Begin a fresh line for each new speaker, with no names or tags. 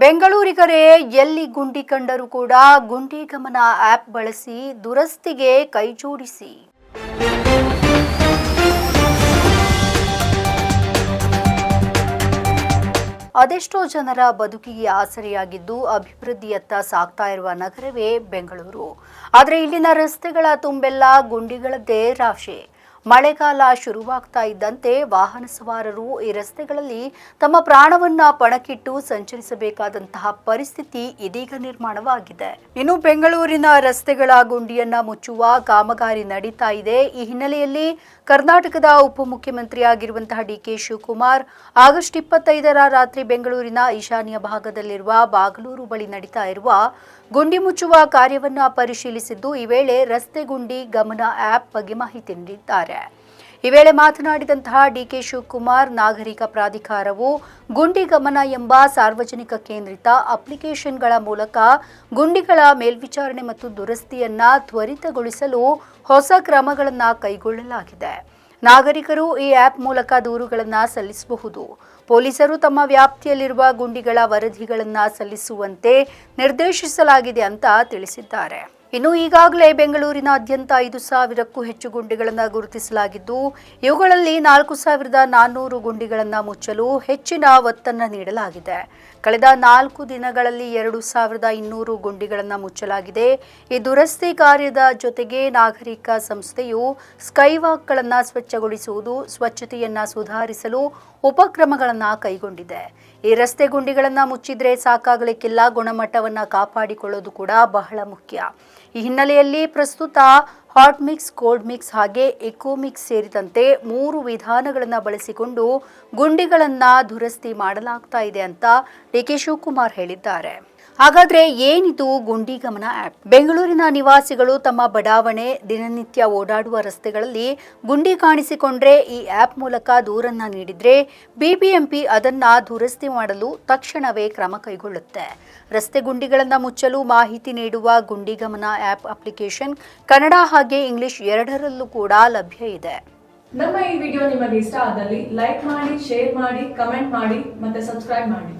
ಬೆಂಗಳೂರಿಗರೇ ಎಲ್ಲಿ ಗುಂಡಿ ಕಂಡರೂ ಕೂಡ ಗುಂಡಿ ಗಮನ ಆಪ್ ಬಳಸಿ ದುರಸ್ತಿಗೆ ಕೈಜೋಡಿಸಿ ಅದೆಷ್ಟೋ ಜನರ ಬದುಕಿಗೆ ಆಸರೆಯಾಗಿದ್ದು ಅಭಿವೃದ್ಧಿಯತ್ತ ಸಾಗ್ತಾ ಇರುವ ನಗರವೇ ಬೆಂಗಳೂರು. ಆದರೆ ಇಲ್ಲಿನ ರಸ್ತೆಗಳ ತುಂಬೆಲ್ಲ ಗುಂಡಿಗಳದ್ದೇ ರಾಶಿ. ಮಳೆಗಾಲ ಶುರುವಾಗ್ತಾ ಇದ್ದಂತೆ ವಾಹನ ಸವಾರರು ಈ ರಸ್ತೆಗಳಲ್ಲಿ ತಮ್ಮ ಪ್ರಾಣವನ್ನ ಪಣಕ್ಕಿಟ್ಟು ಸಂಚರಿಸಬೇಕಾದಂತಹ ಪರಿಸ್ಥಿತಿ ಇದೀಗ ನಿರ್ಮಾಣವಾಗಿದೆ. ಇನ್ನು ಬೆಂಗಳೂರಿನ ರಸ್ತೆಗಳ ಗುಂಡಿಯನ್ನ ಮುಚ್ಚುವ ಕಾಮಗಾರಿ ನಡೀತಾ ಇದೆ. ಈ ಹಿನ್ನೆಲೆಯಲ್ಲಿ ಕರ್ನಾಟಕದ ಉಪಮುಖ್ಯಮಂತ್ರಿಯಾಗಿರುವಂತಹ ಡಿಕೆ ಶಿವಕುಮಾರ್ ಆಗಸ್ಟ್ ಇಪ್ಪತ್ತೈದರ ರಾತ್ರಿ ಬೆಂಗಳೂರಿನ ಈಶಾನ್ಯ ಭಾಗದಲ್ಲಿರುವ ಬಾಗಲೂರು ಬಳಿ ನಡೀತಾ ಇರುವ ಗುಂಡಿ ಮುಚ್ಚುವ ಕಾರ್ಯವನ್ನು ಪರಿಶೀಲಿಸಿದ್ದು, ಈ ವೇಳೆ ರಸ್ತೆ ಗುಂಡಿ ಗಮನ ಆಪ್ ಬಗ್ಗೆ ಮಾಹಿತಿ ನೀಡಿದ್ದಾರೆ. ಈ ವೇಳೆ ಮಾತನಾಡಿದಂತಹ ಡಿಕೆ ಶಿವಕುಮಾರ್, ನಾಗರಿಕ ಪ್ರಾಧಿಕಾರವು ಗುಂಡಿ ಗಮನ ಎಂಬ ಸಾರ್ವಜನಿಕ ಕೇಂದ್ರಿತ ಅಪ್ಲಿಕೇಶನ್ಗಳ ಮೂಲಕ ಗುಂಡಿಗಳ ಮೇಲ್ವಿಚಾರಣೆ ಮತ್ತು ದುರಸ್ತಿಯನ್ನ ತ್ವರಿತಗೊಳಿಸಲು ಹೊಸ ಕ್ರಮಗಳನ್ನು ಕೈಗೊಳ್ಳಲಾಗಿದೆ. ನಾಗರಿಕರು ಈ ಆಪ್ ಮೂಲಕ ದೂರುಗಳನ್ನು ಸಲ್ಲಿಸಬಹುದು. ಪೊಲೀಸರು ತಮ್ಮ ವ್ಯಾಪ್ತಿಯಲ್ಲಿರುವ ಗುಂಡಿಗಳ ವರದಿಗಳನ್ನು ಸಲ್ಲಿಸುವಂತೆ ನಿರ್ದೇಶಿಸಲಾಗಿದೆ ಅಂತ ತಿಳಿಸಿದ್ದಾರೆ. ಇನ್ನು ಈಗಾಗಲೇ ಬೆಂಗಳೂರಿನಾದ್ಯಂತ ಐದು ಸಾವಿರಕ್ಕೂ ಹೆಚ್ಚು ಗುಂಡಿಗಳನ್ನು ಗುರುತಿಸಲಾಗಿದ್ದು, ಇವುಗಳಲ್ಲಿ ನಾಲ್ಕು ಸಾವಿರದ ನಾನ್ನೂರು ಗುಂಡಿಗಳನ್ನು ಮುಚ್ಚಲು ಹೆಚ್ಚಿನ ಒತ್ತನ್ನು ನೀಡಲಾಗಿದೆ. ಕಳೆದ ನಾಲ್ಕು ದಿನಗಳಲ್ಲಿ ಎರಡು ಸಾವಿರದ ಇನ್ನೂರು ಗುಂಡಿಗಳನ್ನು ಮುಚ್ಚಲಾಗಿದೆ. ಈ ದುರಸ್ತಿ ಕಾರ್ಯದ ಜೊತೆಗೆ ನಾಗರಿಕ ಸಂಸ್ಥೆಯು ಸ್ಕೈವಾಕ್ಗಳನ್ನು ಸ್ವಚ್ಛಗೊಳಿಸುವುದು, ಸ್ವಚ್ಛತೆಯನ್ನು ಸುಧಾರಿಸಲು ಉಪಕ್ರಮಗಳನ್ನು ಕೈಗೊಂಡಿದೆ. ಈ ರಸ್ತೆ ಗುಂಡಿಗಳನ್ನು ಮುಚ್ಚಿದ್ರೆ ಸಾಕಾಗಲಿಕ್ಕಿಲ್ಲ, ಗುಣಮಟ್ಟವನ್ನು ಕಾಪಾಡಿಕೊಳ್ಳೋದು ಕೂಡ ಬಹಳ ಮುಖ್ಯ. ಈ ಹಿನ್ನೆಲೆಯಲ್ಲಿ ಪ್ರಸ್ತುತ ಹಾಟ್ ಮಿಕ್ಸ್ ಕೋಲ್ಡ್ ಮಿಕ್ಸ್ ಹಾಗೆ ಎಕೋಮಿಕ್ಸ್ ಸೇರಿದಂತೆ ಮೂರು ವಿಧಾನಗಳನ್ನು ಬಳಸಿಕೊಂಡು ಗುಂಡಿಗಳನ್ನು ದುರಸ್ತಿ ಮಾಡಲಾಗ್ತಾ ಇದೆ ಅಂತ ಡಿಕೆ ಶಿವಕುಮಾರ್ ಹೇಳಿದ್ದಾರೆ. ಹಾಗಾದ್ರೆ ಏನಿದು ಗುಂಡಿ ಗಮನ ಆಪ್ ಬೆಂಗಳೂರಿನ ನಿವಾಸಿಗಳು ತಮ್ಮ ಬಡಾವಣೆ, ದಿನನಿತ್ಯ ಓಡಾಡುವ ರಸ್ತೆಗಳಲ್ಲಿ ಗುಂಡಿ ಕಾಣಿಸಿಕೊಂಡ್ರೆ ಈ ಆಪ್ ಮೂಲಕ ದೂರನ್ನ ನೀಡಿದ್ರೆ ಬಿಬಿಎಂಪಿ ಅದನ್ನ ದುರಸ್ತಿ ಮಾಡಲು ತಕ್ಷಣವೇ ಕ್ರಮ ಕೈಗೊಳ್ಳುತ್ತೆ. ರಸ್ತೆ ಗುಂಡಿಗಳನ್ನು ಮುಚ್ಚಲು ಮಾಹಿತಿ ನೀಡುವ ಗುಂಡಿ ಗಮನ ಆಪ್ ಅಪ್ಲಿಕೇಶನ್ ಕನ್ನಡ ಹಾಗೆ ಇಂಗ್ಲಿಷ್ ಎರಡರಲ್ಲೂ ಕೂಡ ಲಭ್ಯ ಇದೆ.
ನಮ್ಮ ಈ ವಿಡಿಯೋ ನಿಮಗೆ ಇಷ್ಟ ಆದಲ್ಲಿ ಲೈಕ್ ಮಾಡಿ, ಶೇರ್ ಮಾಡಿ, ಕಮೆಂಟ್ ಮಾಡಿ ಮತ್ತೆ ಸಬ್ಸ್ಕ್ರೈಬ್ ಮಾಡಿ.